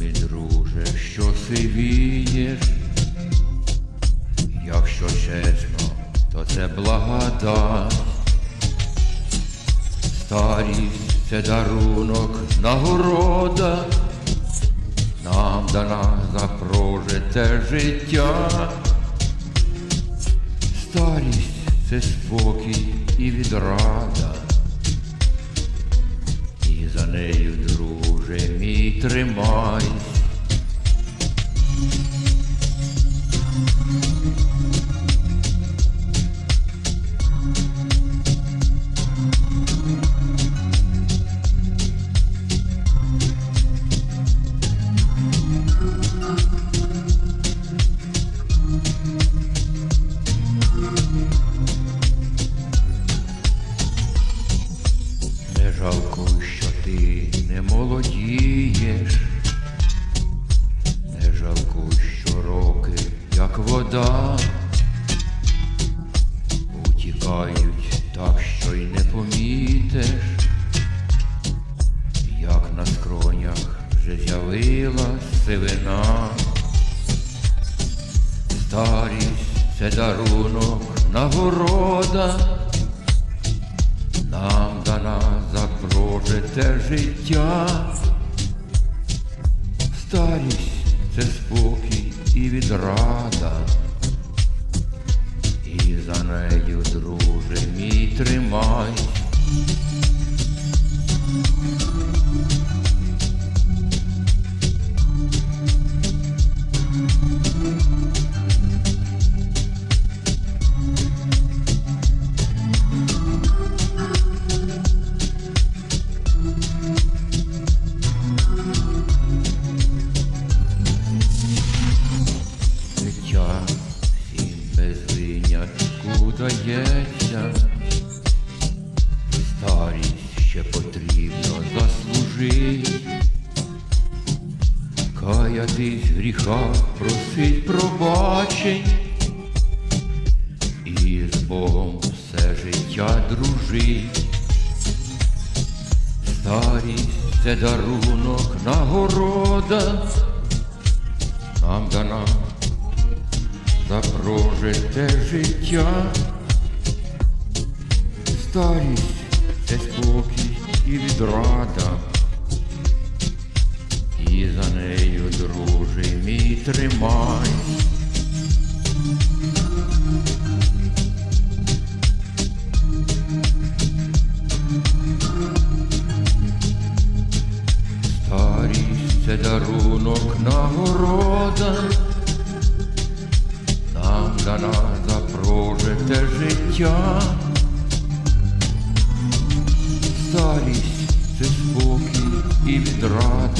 Мій друже, що сивієш, якщо чесно, то це благодать. Старість це дарунок, нагорода, нам дана за прожите життя. Старість це спокій і відрада. І за нею, мій тримай. Не жалкуй, що ти не молодієш, не жалкуй, що роки, як вода, утікають так, що й не помітиш, як на скронях вже з'явилась сивина. Старість це дарунок, нагорода нам прожите життя. Старість це спокій і відрада. Дається. Старість ще потрібно заслужити. Каятись в гріхах, просить пробачень. І з Богом все життя дружить. Старість це дарунок, нагорода. Нам дана за прожите життя. Старість це спокій і відрада. І за нею, друже, мій тримай. Старість це дарунок, нагорода. Дана прожите життя. Старість це спокій і відрада.